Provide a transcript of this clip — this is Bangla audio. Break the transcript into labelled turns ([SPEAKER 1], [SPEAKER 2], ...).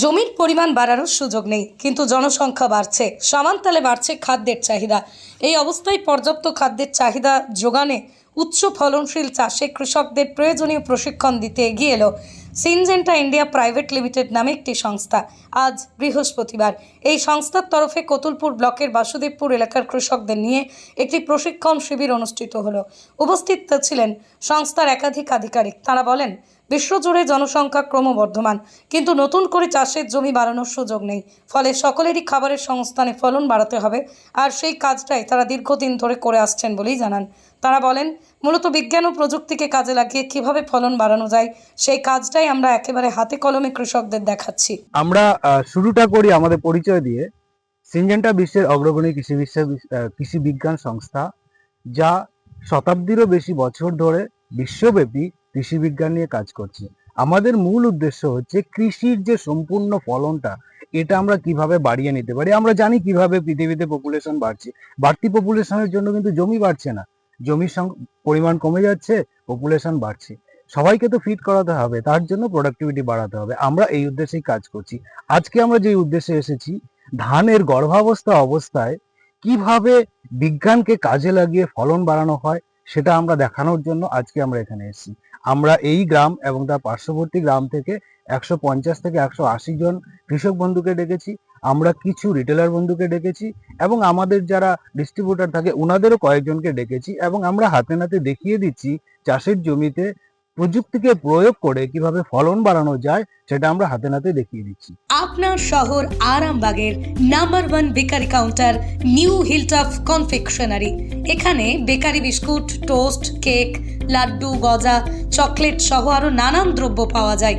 [SPEAKER 1] জমির পরিমাণ বাড়ানোর সুযোগ নেই, কিন্তু জনসংখ্যা বাড়ছে, সমানতালে বাড়ছে খাদ্যের চাহিদা। এই অবস্থায় পর্যাপ্ত খাদ্যের চাহিদা যোগানে উচ্চ ফলনশীল চাষে কৃষকদের প্রয়োজনীয় প্রশিক্ষণ দিতে এগিয়ে এলো সিনজেন্টা ইন্ডিয়া প্রাইভেট লিমিটেড নামে একটি সংস্থা। আজ বৃহস্পতিবার। এই সংস্থার তরফে কতুলপুর ব্লকের বাসুদেবপুর এলাকার কৃষকদের নিয়ে একটি প্রশিক্ষণ শিবির অনুষ্ঠিত হলো। উপস্থিত ছিলেন সংস্থার একাধিক আধিকারিক। তারা বলেন, বিশ্বজুড়ে জনসংখ্যা ক্রমবর্ধমান, কিন্তু নতুন করে চাষের জমি বাড়ানোর সুযোগ নেই। ফলে সকলেরই খাবারের সংস্থানে ফলন বাড়াতে হবে, আর সেই কাজটাই তারা দীর্ঘদিন ধরে করে আসছেন বলেই জানান। তারা বলেন, মূলত বিজ্ঞান ও প্রযুক্তিকে কাজে লাগিয়ে কীভাবে ফলন বাড়ানো যায়, সেই কাজটাই আমরা একেবারে হাতে কলমে কৃষকদের দেখাচ্ছি।
[SPEAKER 2] আমরা শুরুটা করি আমাদের পরিচয় দিয়ে। সিনজেন্টা বিশ্বের অগ্রগণী কৃষি বিশ্ব কৃষি বিজ্ঞান সংস্থা, যা শতাব্দীরও বেশি বছর ধরে বিশ্বব্যাপী কৃষি বিজ্ঞান নিয়ে কাজ করছে। আমাদের মূল উদ্দেশ্য হচ্ছে কৃষির যে সম্পূর্ণ ফলনটা, এটা আমরা কীভাবে বাড়িয়ে নিতে পারি? আমরা জানি কীভাবে পৃথিবীতে পপুলেশন বাড়ছে। বাড়তি পপুলেশনের জন্য কিন্তু জমি বাড়ছে না। জমির পরিমাণ কমে যাচ্ছে পপুলেশন বাড়ছে। সবাইকে তো ফিট করাতে হবে, তার জন্য প্রোডাক্টিভিটি বাড়াতে হবে। আমরা এই উদ্দেশ্যেই কাজ করছি। আজকে আমরা যে উদ্দেশ্যে এসেছি, ধানের গর্ভাবস্থা অবস্থায় কীভাবে বিজ্ঞানকে কাজে লাগিয়ে ফলন বাড়ানো হয়, সেটা আমরা দেখানোর জন্য আজকে আমরা এখানে এসেছি। আমরা এই গ্রাম এবং তার পার্শ্ববর্তী গ্রাম থেকে একশো পঞ্চাশ থেকে একশো আশি জন কৃষক বন্ধুকে ডেকেছি। আমরা কিছু রিটেলার বন্ধুকে ডেকেছি এবং আমাদের যারা ডিস্ট্রিবিউটার থাকে ওনাদেরও কয়েকজনকে ডেকেছি এবং আমরা হাতে নাতে দেখিয়ে দিচ্ছি চাষের জমিতে প্রযুক্তিকে প্রয়োগ করে কীভাবে ফলন বাড়ানো যায়, সেটা আমরা হাতে নাতে দেখিয়ে দিচ্ছি।
[SPEAKER 1] আপনার শহর আরামবাগের number one bakery counter, new hilltop confectionery. এখানে bakery biscuit, toast, cake, laddu, গজা, চকলেট সহ আরও নানান দ্রব্য পাওয়া যায়।